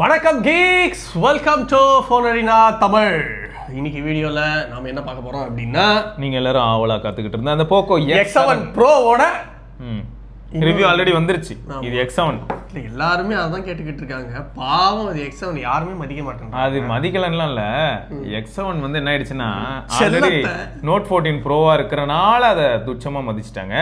வணக்கம் geeks welcome to ஃபோனரினா Tamil. இன்னைக்கு வீடியோல நாம என்ன பார்க்க போறோம் அப்படின்னா நீங்க எல்லாரும் ஆவலா காத்துக்கிட்டு இருந்த அந்த போக்கோ எக்ஸ் செவன் ப்ரோவோட ரிவ்யூ ஆல்ரெடி வந்துருச்சு. இது எக்ஸ் செவன் இல்ல எல்லாருமே அதான் கேட்டுக்கிட்டு இருக்காங்க. பாவம் அது எக்ஸ் செவன் யாருமே மதிக்க மாட்டாங்க அது மதிக்கலன்லாம் இல்ல எக்ஸ் செவன் வந்து என்ன ஆயிடுச்சுன்னா ஆல்ரெடி. நோட் ஃபோர்டீன் ப்ரோவா இருக்கிறனால அதை துச்சமா மதிச்சிட்டாங்க.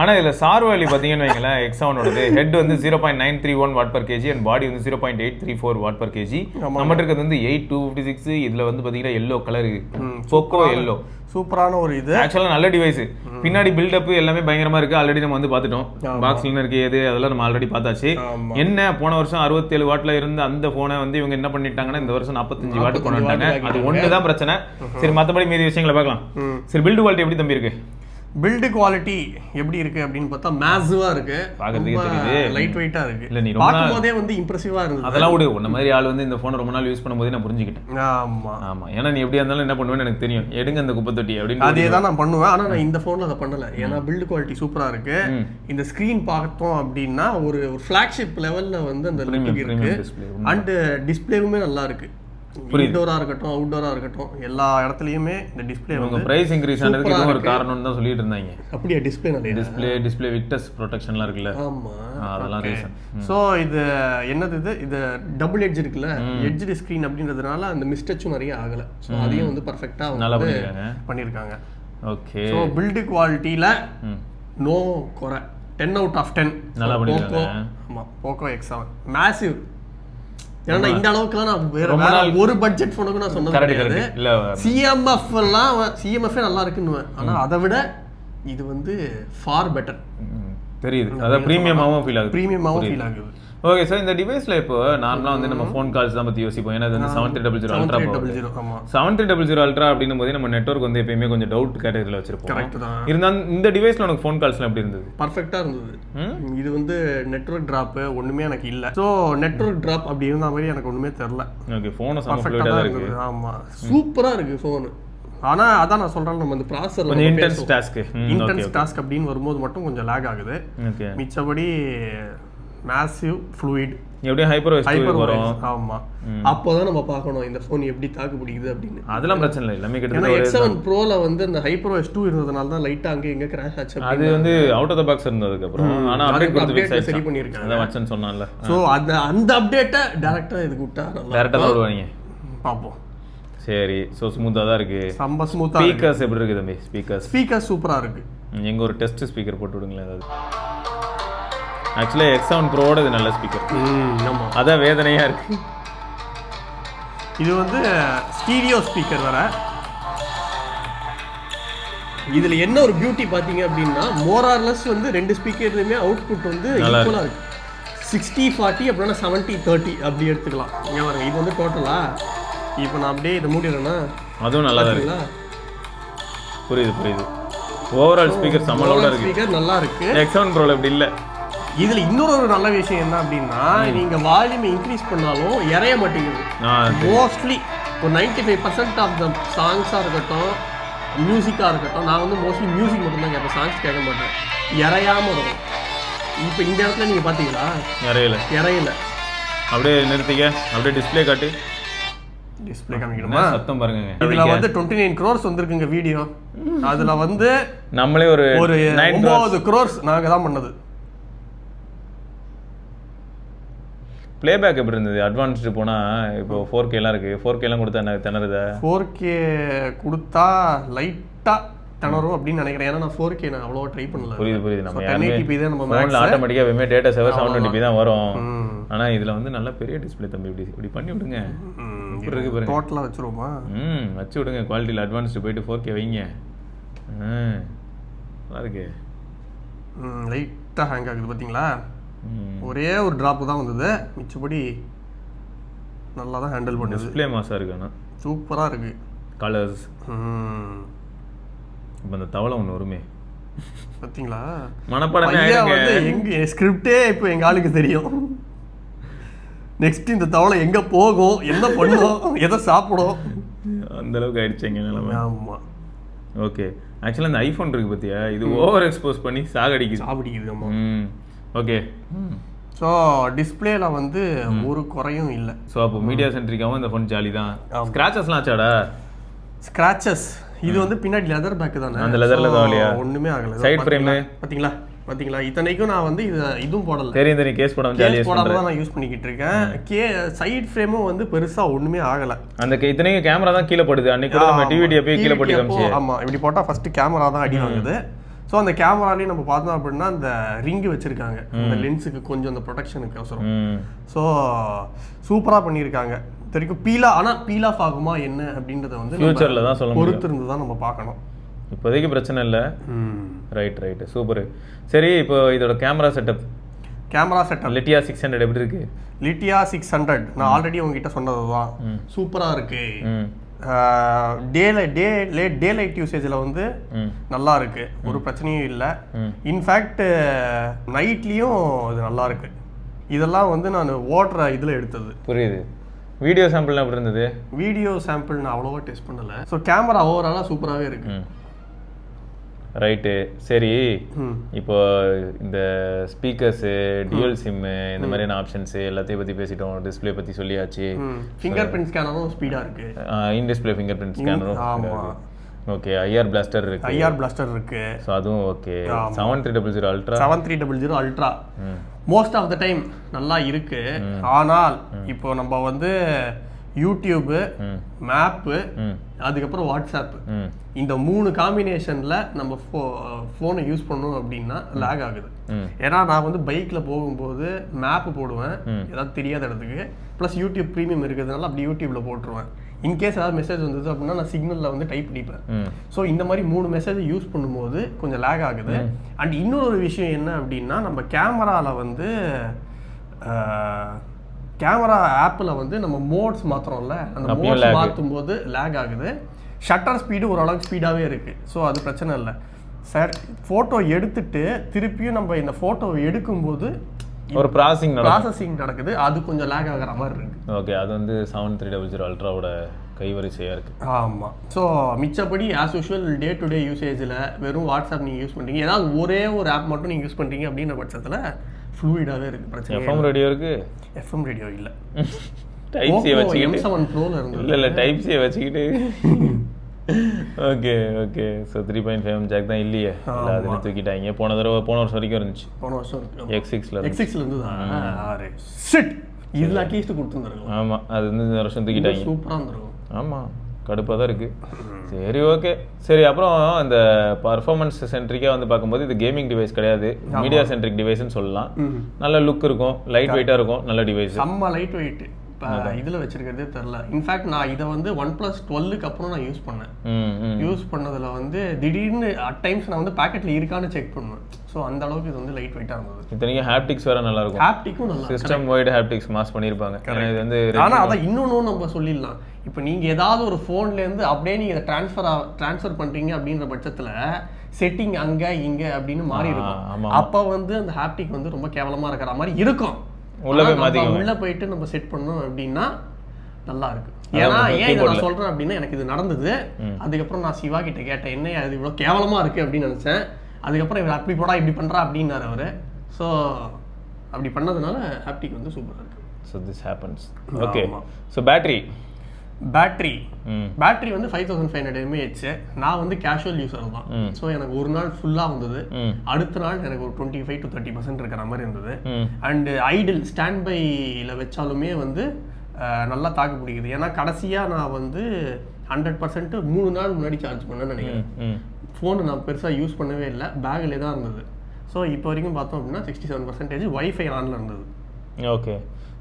ஆனா இதுல சார் வேலி பாத்தீங்கன்னு வைங்களேன் எக்ஸ் செவனோடது ஹெட் வந்து zero point nine three one watt per kg and body வந்து zero point eight three four watt per kg நம்மகிட்ட இருக்கிறது வந்து எயிட் டூ ஃபிஃப்டி சிக்ஸ் இதுல வந்து பாத்தீங்கன்னா எல்லோ கலர் போக்கோ எல்லோ சூப்பரான ஒரு இது. ஆக்சுவலா நல்ல டிவைஸ் பின்னாடி பில்டப் எல்லாமே பயங்கரமா இருக்கு. ஆல்ரெடி நம்ம வந்து பார்த்துட்டோம். பாக்ஸ்ல இருக்கு எது அதெல்லாம் நம்ம ஆல்ரெடி பார்த்தாச்சு. என்ன போன வருஷம் 67 வாட்ல இருந்த அந்த போனை வந்து இவங்க என்ன பண்ணிட்டாங்கன்னா இந்த வருஷம் 45 வாட் கொண்டு வந்துட்டாங்க அது ஒன்று தான் பிரச்சனை. சரி மத்தபடி மீதி விஷயங்களை பார்க்கலாம். சரி பில்டு குவாலிட்டி எப்படி தம்பி இருக்கு? பில்டு குவாலிட்டி எப்படி இருக்கு அப்படின்னு பார்த்தா மேசிவா இருக்கு. பார்க்கறதுக்கே தெரியுது. லைட் வெயிட்டா இருக்கு. இல்ல, நீ ரொம்ப பார்க்கும் போதே வந்து இம்ப்ரெசிவா இருந்தது. அதெல்லாம் விடு. உன்ன மாதிரி ஆள் வந்து இந்த போனை ரொம்ப நாள் யூஸ் பண்ணும்போதே நான் புரிஞ்சுக்கிட்டேன். ஆமா. ஆமா. ஏன்னா நீ எப்படியா இருந்தாலும் என்ன பண்ணுவேன்னு எனக்கு தெரியும். எடுங்க அந்த குப்பை தொட்டி அப்படின்னு அதே தான் நான் பண்ணுவேன். ஆனா நான் இந்த போன்ல அதை பண்ணல. ஏன்னா பில்டு குவாலிட்டி சூப்பரா இருக்கு. இந்த ஸ்கிரீன் பார்த்தோம் அப்படின்னா ஒரு ஒரு ஃபிளாக்ஷிப் லெவல்ல வந்து அந்த இருக்கு. அண்ட் டிஸ்பிளேவுமே நல்லா இருக்கு. இன்டோரா இருக்கட்டும் அவுட்டோரா இருக்கட்டும் எல்லா இடத்துலயுமே இந்த டிஸ்பிளே வந்து பிரைஸ் இன்க்ரீஸ் ஆனதுக்கு இதுவும் ஒரு காரணம்னு தான் சொல்லிட்டு இருந்தாங்க. அப்படியே டிஸ்பிளே நல்லா டிஸ்ப்ளே டிஸ்ப்ளே விக்டஸ் ப்ரொடெக்ஷன்லாம் இருக்குல்ல. ஆமா அதெல்லாம் ரீசன் ஸோ இது என்னது இது? இது டபுள் எட்ஜ் இருக்குல்ல? எட்ஜ் ஸ்க்ரீன் அப்படின்றதுனால அந்த மிஸ்டச்சும் நிறைய ஆகல. ஸோ அதையும் வந்து பர்ஃபெக்டா நல்லா பண்ணியிருக்காங்க ஓகே ஸோ பில்டு குவாலிட்டியில் நோ குறை. டென் அவுட் ஆஃப் டென் நல்லா போக்கோ. ஆமாம் போக்கோ எக்ஸ் செவன் மேசிவ் ஏன்னா இந்த அளவுக்குலாம் நான் வேற வேற ஒரு பட்ஜெட் ஃபோனுக்கு நான் சொன்னது கிடையாது. சிஎம்எஃப் எல்லாம் சிஎம்எஃப் நல்லா இருக்குன்னுவேன். ஆனா அதை விட இது வந்து ஃபார் பெட்டர் தெரியுது. அதான் ப்ரீமியமாவும் ஃபீல் ஆகுது. ப்ரீமியமாகவும் ஃபீல் ஆகுது. ஓகே சார் இந்த டிவைஸ்ல இப்போ நார்மலா வந்து நம்ம ஃபோன் கால்ஸ் தான் பத்தி யோசிப்போம். ஏன்னா வந்து seven three double zero ultra double zero seven three double zero ultra அப்படின்னும் போதே நம்ம நெட்ஒர்க் வந்து எப்பயுமே கொஞ்சம் டவுட் கேட்டகரியில் வச்சிருப்போம். இருந்தாலும் இந்த டிவைஸ்ல உனக்கு ஃபோன் கால்ஸ்லாம் எப்படி இருந்தது? பர்ஃபெக்டா இருந்தது. இது வந்து நெட்வொர்க் டிராப் ஒண்ணுமே எனக்கு இல்ல. ஸோ நெட்வொர்க் டிராப் அப்படி இருந்த மாதிரி எனக்கு ஒண்ணுமே தெரில ஓகே ஃபோனை செம பர்ஃபெக்டா ஃப்ளூயிடாக தான் தான் இருக்கு. இருக்குது ஆமா. சூப்பரா இருக்கு ஃபோனு ஆனா அதான் நான் சொல்றேன் நம்ம இந்த ப்ராசர் கொஞ்சம் intense task okay intense task அப்படின்னு வரும்போது மட்டும் கொஞ்சம் லேக் ஆகுது. மிச்சபடி மேசிவ் ஃப்ளூயிட் எப்படியும் ஹைப்பர் ஹைப்பர் வரும் ஆமா. அப்போதான் நம்ம பார்க்கணும் இந்த ஃபோன் எப்படி தாக்கு பிடிக்குது அப்படின்னு. அதெல்லாம் பிரச்சனை இல்லை. எல்லாமே கிட்டத்தட்ட எக்ஸ் செவன் ப்ரோல வந்து அந்த ஹைப்பர் எஸ் டூ இருந்ததுனால தான் லைட்டா அங்கே எங்க கிராஷ் ஆச்சு அது வந்து அவுட் ஆஃப் த பாக்ஸ் இருந்ததுக்கு அப்புறம் ஆனா அப்டேட் கொடுத்து சரி ஆயிடுச்சு பண்ணியிருக்காங்க. அதான் வச்சேன்னு சொன்னான்ல. ஸோ அந்த அந்த அப்டேட்டை டேரக்டா இதுக்கு விட்டா நல்லா டேரக்டா தான் விடுவாங்க பார்ப்போம். சரி ஸோ ஸ்மூத்தாக தான் இருக்கு. ரொம்ப ஸ்மூத்தா ஸ்பீக்கர்ஸ் எப்படி இருக்கு தம்பி? ஸ்பீக்கர்ஸ் ஸ்பீக்கர் சூப்பரா இருக்கு. எங்க ஒரு டெஸ்ட் ஸ்பீக்கர் போட்டு விடுங்களேன் ஏதாவது. ஆக்சுவலாக எக்ஸ் செவன் ப்ரோட இது நல்ல ஸ்பீக்கர் ஆமா. அதான் வேதனையா இருக்கு. இது வந்து ஸ்டீரியோ ஸ்பீக்கர் வேற. இதுல என்ன ஒரு பியூட்டி பாத்தீங்க அப்படின்னா மோரார்லெஸ் வந்து ரெண்டு ஸ்பீக்கர்லையுமே அவுட்புட் வந்து ஈக்குவலா இருக்கு. சிக்ஸ்டி ஃபார்ட்டி அப்படின்னா செவன்ட்டி தேர்ட்டி அப்படி எடுத்துக்கலாம். இங்க பாருங்க இது வந்து டோட்டலா இப்போ நான் அப்படியே இதை மூடிடுறேன்னா அதுவும் நல்லா தான் இருக்கு. புரியுது புரியுது. ஓவரால் ஸ்பீக்கர் சம்மளோட இருக்கு. ஸ்பீக்கர் நல்லா இருக்கு. எக்ஸ் செவன் ப்ரோல இப்படி இல்லை. இதுல இன்னொரு ஒரு நல்ல விஷயம் என்ன அப்படின்னா நீங்க வால்யூம் இன்க்ரீஸ் பண்ணாலும் இறைய மாட்டேங்குது. மோஸ்ட்லி ஒரு ninety five percent of the சாங்ஸாக இருக்கட்டும் மியூசிக்காக இருக்கட்டும் நான் வந்து மோஸ்ட்லி மியூசிக் மட்டும்தான் கேட்பேன் சாங்ஸ் கேட்க மாட்டேன். இறையாம இருக்கும் இப்போ இந்த இடத்துல நீங்கள் பார்த்தீங்களா நிறையில இறையில. அப்படியே நிறுத்திக்க. அப்படியே டிஸ்ப்ளே காட்டு. டிஸ்பிளே காமிக்கணுமா? சத்தம் பாருங்க. இதுல வந்து டுவெண்ட்டி நைன் க்ரோர்ஸ் வந்திருக்குங்க வீடியோ அதுல வந்து நம்மளே ஒரு ஒரு ஒன்பது க்ரோர்ஸ் நாங்க தான் பண்ணது. பிளேபேக் எப்படி இருந்தது? அட்வான்ஸ்டு போனா இப்போ ஃபோர் கேலாம் இருக்கு. ஃபோர் கேலாம் கொடுத்தா எனக்கு திணறுதா? ஃபோர் கே கொடுத்தா லைட்டா திணறும் அப்படின்னு நினைக்கிறேன். ஏன்னா நான் ஃபோர் கே நான் அவ்வளோவா ட்ரை பண்ணல. புரியுது புரியுது. நம்ம டென் யாருமே எயிட்டிபி தான் நம்ம ஃபோனில் ஆட்டோமேட்டிக்காக எப்பவுமே டேட்டா செவர் செவன் டுவெண்ட்டி தான் வரும். ம். ஆனா இதுல வந்து நல்ல பெரிய டிஸ்ப்ளே தம்பி. இப்படி இப்படி பண்ணி விடுங்க. இருக்கு பாருங்க. டோட்டலாக வச்சிருவோமா? ம் வச்சு விடுங்க. குவாலிட்டியில் அட்வான்ஸ்டு போயிட்டு ஃபோர் கே வைங்க. நல்லா இருக்கு. லைட்டாக ஹேங் ஆகுது பார்த்தீங்களா ஒரே ஒரு ட்ராப் தான் வந்தது. மிச்சபடி நல்லா தான் ஹேண்டில் பண்ணுது. டிஸ்ப்ளே மாசா இருக்கு ஆனால் சூப்பராக இருக்கு. கலர்ஸ். இப்போ அந்த தவளை ஒன்று வருமே. பார்த்தீங்களா மனப்பாடமே வந்து எங்க ஸ்கிரிப்டே இப்போ எங்க ஆளுக்கு தெரியும். நெக்ஸ்ட் இந்த தவளை எங்க போகும்? என்ன பண்ணும்? எதை சாப்பிடும்? அந்த அளவுக்கு ஆயிடுச்சு எங்க நிலைமை. ஆமா. ஓகே ஆக்சுவலாக இந்த ஐஃபோன் இருக்கு பார்த்தியா இது ஓவர் எக்ஸ்போஸ் பண்ணி சாகடிக்குது. சாப்பிடிக்குது ஆமா. ம். ஓகே ஸோ டிஸ்பிளேல வந்து ஒரு குறையும் இல்லை. ஸோ அப்போ மீடியா சென்ட்ரிக்காவும் இந்த ஃபோன் ஜாலி தான் ஸ்க்ராச்சஸ்லாம் ஆச்சாடா? ஸ்கிராச்சஸ் இது வந்து பின்னாடி லெதர் பேக் தானே? அந்த leather ல So, தான் இல்லையா? ஒண்ணுமே ஆகல. Side frame? பாத்தீங்களா? பாத்தீங்களா? இத்தனைக்கும் நான் வந்து இது இதுவும் போடல. தெரியும் தெரியும். கேஸ் படம் கேஸ் போடாம தான் நான் யூஸ் பண்ணிக்கிட்டு இருக்கேன். கே சைட் ஃப்ரேமும் வந்து பெருசா ஒண்ணுமே ஆகல. அந்த கே- இத்தனைக்கும் கேமரா தான் கீழே படுது. அன்னைக்கு கூட நம்ம டிவிடி போய் கீழே போட்டு காமிச்சு ஆமா. இப்படி போட்டா ஃபர்ஸ்ட் கேமரா தான் அடி வாங்குது. ஸோ அந்த கேமராலையும் நம்ம பார்த்தோம் அப்படின்னா அந்த ரிங் வச்சிருக்காங்க. அந்த லென்ஸுக்கு கொஞ்சம் அந்த ப்ரொடெக்ஷனுக்கு அவசரம். ஸோ சூப்பராக பண்ணியிருக்காங்க. தெரியும் பீலா ஆனால் பீல் ஆஃப் ஆகுமா என்ன அப்படின்றத வந்து ஃபியூச்சரில் தான் சொல்ல முடியும். பொறுத்து இருந்து தான் நம்ம பார்க்கணும். இப்போதைக்கு பிரச்சனை இல்லை. ரைட் ரைட் சூப்பர் சரி இப்போ இதோட camera setup camera setup Lytia six hundred எப்படி இருக்கு? லிட்டியா சிக்ஸ் ஹண்ட்ரட் நான் ஆல்ரெடி உங்ககிட்ட சொன்னது தான் சூப்பராக இருக்கு. ம் டே டே லே டே லைட் யூசேஜில் வந்து நல்லா இருக்கு ஒரு பிரச்சனையும் இல்லை. இன்ஃபேக்ட் நைட்லேயும் இது நல்லா இருக்கு இதெல்லாம் வந்து நான் ஓடுற இதில் எடுத்தது. புரியுது. வீடியோ சாம்பிள்லாம் எப்படி இருந்தது? வீடியோ சாம்பிள் நான் அவ்வளோவா டெஸ்ட் பண்ணல. ஸோ கேமரா ஓவராலாக சூப்பராகவே இருக்கு. ம். ரைட்டு சரி. இப்போ இந்த ஸ்பீக்கர்ஸு டியூல் சிம்மு இந்த மாதிரியான ஆப்ஷன்ஸு எல்லாத்தையும் பற்றி பேசிட்டோம். டிஸ்ப்ளே பற்றி சொல்லியாச்சு. ஃபிங்கர் பிரிண்ட் ஸ்கேனரும் ஸ்பீடாக இருக்கு. இன் டிஸ்பிளே ஃபிங்கர் பிரிண்ட் ஸ்கேனரும் ஆமா. ஓகே ஐஆர் பிளாஸ்டர் இருக்கு. ஐஆர் பிளாஸ்டர் இருக்கு. ஸோ அதுவும் okay seven three double zero ultra seven three double zero ultra most of the time நல்லா இருக்கு. ஆனால் இப்போ நம்ம வந்து யூடியூபு ம். மேப்பு அதுக்கப்புறம் வாட்ஸ்அப் ம். இந்த மூணு காம்பினேஷன்ல நம்ம ஃபோ ஃபோனை யூஸ் பண்ணோம் அப்படின்னா லேக் ஆகுது. ஏன்னா நான் வந்து பைக்கில் போகும்போது மேப் போடுவேன். ஏதாவது தெரியாத இடத்துக்கு. ப்ளஸ் யூடியூப் ப்ரீமியம் இருக்கிறதுனால அப்படி யூடியூப்ல போட்டுருவேன். இன்கேஸ் ஏதாவது மெசேஜ் வந்தது அப்படின்னா நான் சிக்னலில் வந்து டைப் பண்ணிப்பேன் ஸோ இந்த மாதிரி மூணு மெசேஜ் யூஸ் பண்ணும்போது கொஞ்சம் லேக் ஆகுது. அண்ட் இன்னொரு விஷயம் என்ன அப்படின்னா நம்ம கேமராவில் வந்து கேமரா ஆப்பில் வந்து நம்ம மோட்ஸ் மாத்துறோம்ல அந்த மோட்ஸ். மாற்றும் போது லேக் ஆகுது. ஷட்டர் ஸ்பீடு ஓரளவுக்கு ஸ்பீடாகவே இருக்குது ஸோ அது பிரச்சனை இல்லை. சார் ஃபோட்டோ எடுத்துட்டு திருப்பியும் நம்ம இந்த ஃபோட்டோவை எடுக்கும்போது ஒரு நடக்கும். ப்ராசஸிங் நடக்குது. அது கொஞ்சம் லேக் ஆகிற மாதிரி இருக்கு. ஓகே அது வந்து செவன் த்ரீ டபுள் ஜீரோ அல்ட்ராவோட கைவரிசையாக இருக்கு. ஆமாம் so மிச்சப்படி as usual day to day யூசேஜில் வெறும் வாட்ஸ்அப் நீங்கள் யூஸ் பண்ணுறீங்க ஏதாவது ஒரே ஒரு ஆப் மட்டும் நீங்கள் யூஸ் பண்ணுறீங்க அப்படின்ற பட்சத்தில் ஃப்ளூயிடாகவே இருக்குது பிரச்சனை எஃப்எம் ரேடியோ இருக்கு? எஃப்எம் ரேடியோ இல்லை. டைப் சி வச்சுக்கிட்டு செவன் ப்ரோவில் இருந்தது. இல்லை இல்லை டைப் சி வச்சுக்கிட்டு okay okay so three point five jack தான் இல்லையே. இல்லை அதுலேயும் தூக்கிட்டாங்க. போன தடவை போன வருஷம் வரைக்கும் இருந்துச்சு. போன வருஷம் எக்ஸ் சிக்ஸில் எக்ஸிக்ஸில் இருந்ததா? ஆறு. சிட் இதில் அட்லீஸ்ட் கொடுத்துருந்துருக்கலாம். ஆமாம் அது வந்து இந்த வருஷம் தூக்கிட்டாங்க. சூப்பராக இருந்திருக்கும். ஆமாம் கடுப்பாக தான் இருக்குது சரி ஓகே சரி அப்புறம் இந்த பர்ஃபார்மன்ஸ் சென்ட்ரிக்காக வந்து பார்க்கும்போது இது கேமிங் டிவைஸ் கிடையாது. மீடியா சென்ட்ரிக் டிவைஸ்னு சொல்லலாம். நல்ல லுக் இருக்கும் லைட் வெயிட்டாக இருக்கும் நல்ல டிவைஸ் செம்ம லைட் வெயிட் இதில் வச்சிருக்கிறதே தெரில இன்ஃபேக்ட் நான் இதை வந்து ஒன் ப்ளஸ் டுவெல்லுக்கு அப்புறம் நான் யூஸ் பண்ணேன். யூஸ் பண்ணதுல வந்து திடீர்னு அட் டைம்ஸ் நான் வந்து பாக்கெட்ல இருக்கான்னு செக் பண்ணுவேன். ஸோ அந்த அளவுக்கு இது வந்து லைட் வெயிட்டாக இருந்தது. இத்தனைக்கும் ஹாப்டிக்ஸ் வேற நல்லா இருக்கும். ஹாப்டிக்கும் நல்லா சிஸ்டம் வைடு ஹாப்டிக்ஸ் மாஸ் பண்ணியிருப்பாங்க. இது வந்து ஆனா அதான் இன்னொன்னு நம்ம சொல்லிடலாம். இப்போ நீங்க ஏதாவது ஒரு ஃபோன்ல இருந்து அப்படியே நீங்க இதை ட்ரான்ஸ்ஃபர் ட்ரான்ஸ்ஃபர் பண்றீங்க அப்படின்ற பட்சத்துல செட்டிங் அங்க இங்க அப்படின்னு மாறி. இருக்கும். அப்ப வந்து அந்த ஹாப்டிக் வந்து ரொம்ப கேவலமா இருக்கிற மாதிரி இருக்கும். உள்ள போய். உள்ள போயிட்டு நம்ம செட் பண்ணோம் அப்படின்னா நல்லா இருக்கு. ஏன்னா ஏன் இதை. நான் சொல்றேன் அப்படின்னா எனக்கு இது நடந்தது. அதுக்கப்புறம் நான் சிவா கிட்ட கேட்டேன் என்ன அது இவ்வளவு கேவலமா இருக்கு? அப்படின்னு நினைச்சேன். அதுக்கப்புறம் இவர் அப்படி போடா இப்படி பண்றா அப்படின்னாரு அவரு. ஸோ அப்படி பண்ணதுனால ஹாப்டிக் வந்து சூப்பரா இருக்கு. So this happens okay. So battery battery hmm. Battery வந்து five thousand five hundred mAh நான் வந்து கேஷுவல் யூஸர் தான். ஸோ எனக்கு ஒரு நாள் ஃபுல்லாக வந்தது. அடுத்த நாள் எனக்கு ஒரு twenty five to thirty percent இருக்கிற மாதிரி இருந்தது. அண்ட் ஐடில் ஸ்டாண்ட் பையில் வச்சாலுமே வந்து நல்லா தாக்கு பிடிக்குது. ஏன்னா கடைசியாக நான் வந்து ஹண்ட்ரட் பர்சன்ட் மூணு நாள் முன்னாடி சார்ஜ் பண்ணேன்னு நினைக்கிறேன். ஃபோனை நான் பெருசாக யூஸ் பண்ணவே இல்லை. பேக்கிலே தான் இருந்தது. ஸோ இப்போ வரைக்கும் பார்த்தோம் அப்படின்னா சிக்ஸ்டி செவன் பர்சன்டேஜ் ஒய்ஃபை ஆனில் இருந்தது. ஓகே.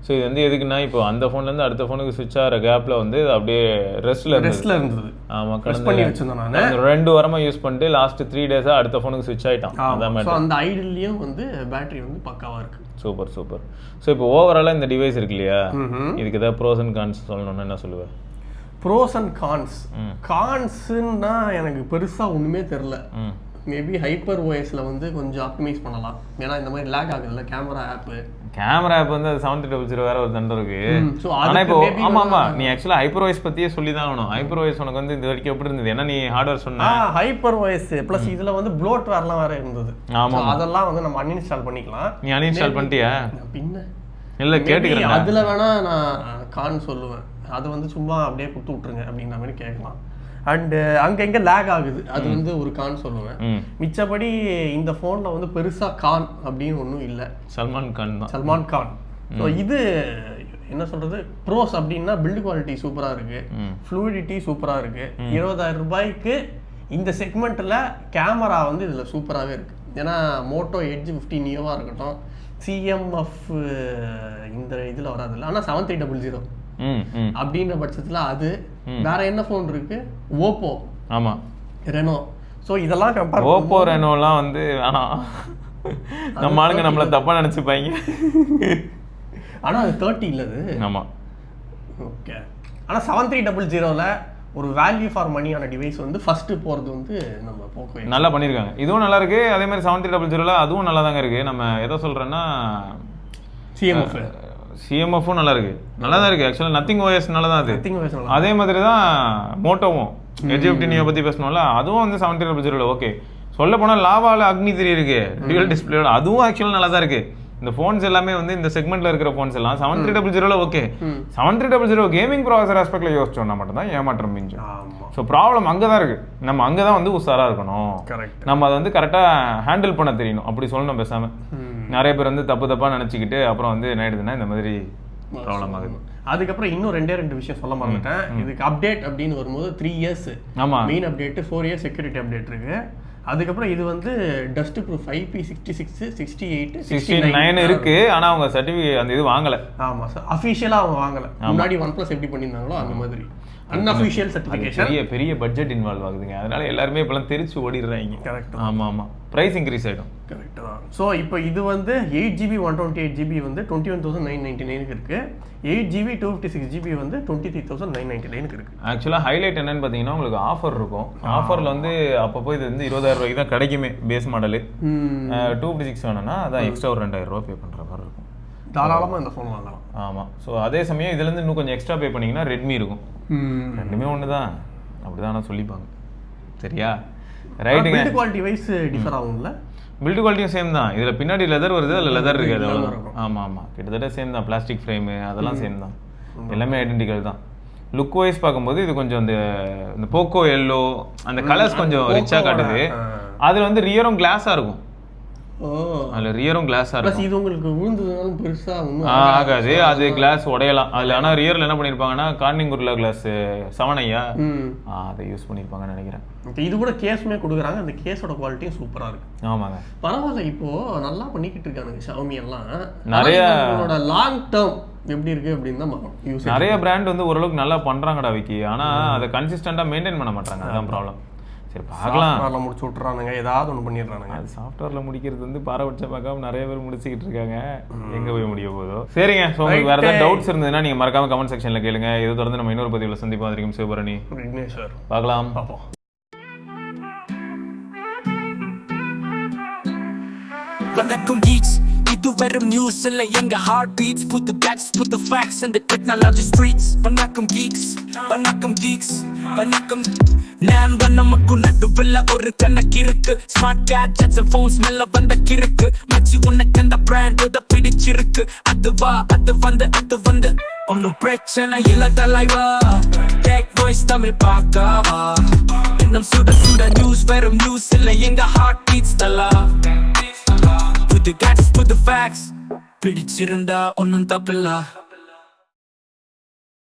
ஸோ இது வந்து எதுக்குன்னா இப்போ அந்த ஃபோன்லேருந்து அடுத்த ஃபோனுக்கு ஸ்விட்ச் ஆகிற கேப்பில் வந்து அது அப்படியே ரெஸ்ட்டில் இருந்தது. ரெஸ்ட்டில் இருந்தது. ஆமாம் பண்ணி வச்சிருந்தேன் நான். ரெண்டு வாரமாக யூஸ் பண்ணிட்டு லாஸ்ட் த்ரீ டேஸாக அடுத்த ஃபோனுக்கு ஸ்விட்ச் ஆகிட்டான் அதான் ஸோ அந்த ஐடில்லையும் வந்து பேட்டரி வந்து பக்காவாக இருக்குது சூப்பர் சூப்பர் ஸோ இப்போ ஓவராலாக இந்த டிவைஸ் இருக்கு இல்லையா. இதுக்கு ஏதாவது ப்ரோஸ் அண்ட் கான்ஸ் சொல்லணும்னு என்ன சொல்லுவேன் ப்ரோஸ் அண்ட் கான்ஸ் கான்ஸுன்னா எனக்கு பெருசாக ஒன்றுமே தெரில மேபி ஹைப்பர் ஓஎஸ்ல வந்து கொஞ்சம் ஆப்டிமைஸ் பண்ணலாம். ஏன்னா இந்த மாதிரி லேக் ஆகுதுல்ல கேமரா ஆப்பு கேமரா ஆப் வந்து அது டபுள் ஜீரோ வேற ஒரு தண்டை இருக்கு. ஸோ ஆனா அதுக்கு இப்போ maybe ஆமா வந்து- ஆமா. நீ ஆக்சுவலா ஹைப்பர் வாய்ஸ் பத்தியே சொல்லி தான் ஆகணும் ஹைப்பர் வாய்ஸ் உனக்கு வந்து இது வரைக்கும் எப்படி இருந்தது? ஏன்னா நீ ஹார்ட்வேர் சொன்ன? ஹைப்பர் ஓஎஸ் ப்ளஸ் இதுல வந்து ப்ளோட் வேர்லாம் வேற இருந்தது. ஆமா அதெல்லாம் வந்து நம்ம அன்இன்ஸ்டால் பண்ணிக்கலாம். நீ அன்இன்ஸ்டால் பண்ணிட்டியா? பின்ன. இல்ல கேட்டுக்கிறேன் அதுல வேணா நான் கான் சொல்லுவேன். அது வந்து சும்மா அப்படியே குத்து விட்டுருங்க அப்படிங்கிற மாதிரி கேட்கலாம். அண்டு அங்கங்க லேக் ஆகுது. அது வந்து ஒரு கான் சொல்லுவேன். மிச்சபடி இந்த ஃபோனில் வந்து பெருசா கான் அப்படின்னு ஒன்றும் இல்லை. சல்மான் கான் தான். சல்மான் கான். ஸோ இது என்ன சொல்றது? ப்ரோஸ் அப்படின்னா பில்டு குவாலிட்டி சூப்பரா இருக்கு. ம். ஃப்ளூயிடிட்டி சூப்பரா இருக்கு. இருபதாயிரம் ரூபாய்க்கு இந்த செக்மெண்ட்ல கேமரா வந்து இதுல சூப்பராகவே இருக்கு. ஏன்னா மோட்டோ எட்ஜ் ஃபிஃப்டி நியோவாக இருக்கட்டும். சிஎம்எஃப் இந்த இதுல வராதுல்ல ஆனா செவன் த்ரீ டபுள் ஜீரோ அப்படின்ற பட்சத்துல அது வேற என்ன ஃபோன் இருக்கு? ஓப்போ ஆமா. ரெனோ ஸோ இதெல்லாம் கம்பேர் ஓப்போ ரெனோலாம் வந்து வேணாம். நம்ம ஆளுங்க நம்மள தப்பா நினைச்சுப்பாங்க. ஆனா அது தேர்ட்டி இல்ல அது. ஆமா. ஓகே ஆனால் செவன் த்ரீ டபுள் ஜீரோவில் ஒரு வேல்யூ ஃபார் மணியான டிவைஸ் வந்து ஃபர்ஸ்ட் போகிறது வந்து நம்ம போக்கோ நல்லா பண்ணியிருக்காங்க இதுவும் நல்லா இருக்கு. அதே மாதிரி செவன் த்ரீ டபுள் ஜீரோல அதுவும் நல்லா தாங்க இருக்கு. நம்ம எதை சொல்றேன்னா சிஎம்எஃப் சிஎம்எஃப்பும் நல்லா இருக்கு நல்லா தான் இருக்கு ஆக்சுவலாக நத்திங் ஓஎஸ் நல்லா தான் அது. திங் பேசலாம் அதே மாதிரி தான் மோட்டோவும். எட்ஜ் ஃபிஃப்டினியை பற்றி பேசணும்ல அதுவும் வந்து செவன் த்ரீ டபுள் ஜீரோவில் ஓகே சொல்ல போனால் லாவாவில் அக்னி த்ரீ இருக்கு. டியூல் டிஸ்பிளேயோட அதுவும் ஆக்சுவலாக நல்லா தான் இருக்கு இந்த ஃபோன்ஸ் எல்லாமே வந்து இந்த செக்மெண்ட்ல இருக்கிற ஃபோன்ஸ் எல்லாம் செவன் த்ரீ டபுள் ஜீரோவில் okay seven three double zero gaming processor ஆஸ்பெக்ட்ல யோசிச்சோம்னா மட்டும்தான் ஏமாற்றம் மிஞ்சும். ஸோ ப்ராப்ளம் அங்கே தான் இருக்கு. நம்ம அங்கே தான் வந்து உஷாரா இருக்கணும். நம்ம அதை வந்து கரெக்டாக ஹேண்டில் பண்ண தெரியணும். அப்படி சொல்லணும் பேசாம. நிறைய பேர் வந்து தப்பு தப்பா நினச்சிக்கிட்டு அப்புறம் வந்து என்ன ஆயிடுதுன்னா இந்த மாதிரி ப்ராப்ளம் ஆகுது. அதுக்கப்புறம் இன்னும் ரெண்டே ரெண்டு விஷயம் சொல்ல மறந்துட்டேன். இதுக்கு அப்டேட் அப்படின்னு வரும்போது த்ரீ இயர்ஸ் ஆமா. Main update four years security update இருக்கு. அதுக்கப்புறம் இது வந்து dust proof IP sixty six sixty eight sixty nine இருக்கு ஆனா அவங்க சர்டிஃபிகேட் அந்த இது வாங்கல. ஆமா சார் அஃபிஷியலாக அவங்க வாங்கல. முன்னாடி ஒன் ப்ளஸ் எப்படி பண்ணியிருந்தாங்களோ அந்த மாதிரி. அன்அஃபிஷியல் சர்டிஃபிகேஷன் பெரிய பெரிய பட்ஜெட் இன்வால்வ் ஆகுதுங்க. அதனால எல்லாருமே இப்பெல்லாம் தெரிச்சு ஓடிடுறாங்க. கரெக்ட் ஆமா ஆமா. பிரைஸ் இன்க்ரீஸ் ஆயிடும். கரெக்ட் தான். ஸோ இப்போ இது வந்து eight GB one twenty eight GB வந்து twenty one thousand nine ninety நைனுக்கு இருக்கு. Eight GB two fifty six GB வந்து twenty three thousand nine ninety நைனுக்கு இருக்கு ஆக்சுவலாக ஹைலைட் என்னன்னு பார்த்தீங்கன்னா உங்களுக்கு ஆஃபர் இருக்கும். ஆஃபரில் வந்து அப்பப்போ இது வந்து இருபதாயிரம் ரூபாய்க்கு தான் கிடைக்குமே base model two fifty six வேணும்னா அதான் எக்ஸ்ட்ரா ஒரு ரெண்டாயிரம் ரூபா பே பண்ணுற மாதிரி இருக்கும். தாராளமாக இந்த ஃபோன் வாங்கலாம். ஆமாம் ஸோ அதே சமயம் இதுலேருந்து இன்னும் கொஞ்சம் எக்ஸ்ட்ரா பே பண்ணீங்கன்னா ரெட்மி இருக்கும். ரெண்டுமே ஒன்று தான் அப்படி தான் சொல்லிப்பாங்க. சரியா? ரைட்டுங்க பில்ட் குவாலிட்டி வைஸ் டிஃபர் ஆகும்ல. பில்டு குவாலிட்டியும் சேம் தான். இதில் பின்னாடி லெதர் வருது அதில் லெதர் இருக்காது அவ்வளோ. ஆமாம் ஆமாம் கிட்டத்தட்ட சேம் தான். பிளாஸ்டிக் ஃப்ரேமு அதெல்லாம் சேம் தான். எல்லாமே ஐடென்டிக்கல் தான். லுக் வைஸ் பார்க்கும்போது இது கொஞ்சம் இந்த இந்த போக்கோ எல்லோ அந்த கலர்ஸ் கொஞ்சம் ரிச்சாக காட்டுது. அதில் வந்து ரியரும் கிளாஸாக இருக்கும். அதில் ரியரும் கிளாஸாக இருக்கும். இது உங்களுக்கு விழுந்ததுனாலும் பெருசா ஒன்றும் ஆ, ஆகாது. அது கிளாஸ் உடையலாம். அதில் ஆனால் ரியரில் என்ன பண்ணியிருப்பாங்கன்னா கார்னிங்குர்லா கிளாஸ் செவனையா அதை யூஸ் பண்ணியிருப்பாங்கன்னு நினைக்கிறேன். இது கூட கேஸுமே கொடுக்குறாங்க. அந்த கேஸோட குவாலிட்டியும் சூப்பரா இருக்கு. ஆமாங்க. பரவாயில்ல இப்போ நல்லா பண்ணிக்கிட்டு இருக்கானுங்க ஷாமி எல்லாம். நிறைய- லாங் டேர்ம் எப்படி இருக்கு அப்படின்னு தான் நிறைய பிராண்ட் வந்து ஓரளவுக்கு நல்லா பண்றாங்கடா விக்கி. ஆனா அதை கன்சிஸ்டண்டா மெயின்டைன் பண்ண மாட்டாங்க. அதான் ப்ராப்ளம் சரி பார்க்கலாம். சாஃப்ட்வேர்ல முடிச்சு விட்டுறானுங்க. ஏதாவது ஒன்று பண்ணிடுறானுங்க. அது சாஃப்ட்வேர்ல முடிக்கிறது வந்து பாரபட்சம் பார்க்காம நிறைய பேர் முடிச்சுக்கிட்டு இருக்காங்க. எங்க போய் முடிய போதோ சரிங்க ஸோ உங்களுக்கு வேற ஏதாவது டவுட்ஸ் இருந்ததுன்னா நீங்க மறக்காம கமெண்ட் செக்ஷன்ல கேளுங்க. இது தொடர்ந்து நம்ம இன்னொரு பதிவில் சந்திப்போம். வரைக்கும் சிவபரணி. விக்னேஸ்வர். பார்க்கலாம். பார்ப்போம். இது வெறும் நியூஸ் இல்ல. எங்க ஹார்ட் பீட்ஸ் புது பேட்ஸ் புது ஃபேக்ஸ் the technology streets the technology streets. வணக்கம் geeks வணக்கம் geeks வணக்கம். நான் நமக்கு நடுவில் ஒரு கணக்கு இருக்கு. ஸ்மார்ட் கேட்ஜெட்ஸ் ஃபோன்ஸ் மேல வந்த கிறுக்கு. மச்சி உனக்கு அந்த பிராண்ட் இத பிடிச்சிருக்கு. அதுவா அது வந்து அது வந்து. ஒன்னும் பிரச்சனை இல்ல தலைவா. டேக் வாய்ஸ் தமிழ் பார்க்கவா? இன்னும் சுட சுட நியூஸ் வெறும் நியூஸ் இல்லை. எங்க ஹார்ட் பீட்ஸ் தலா? Put the guts, put the facts பிடிச்சிருந்தா ஒன்னும் தப்பில்ல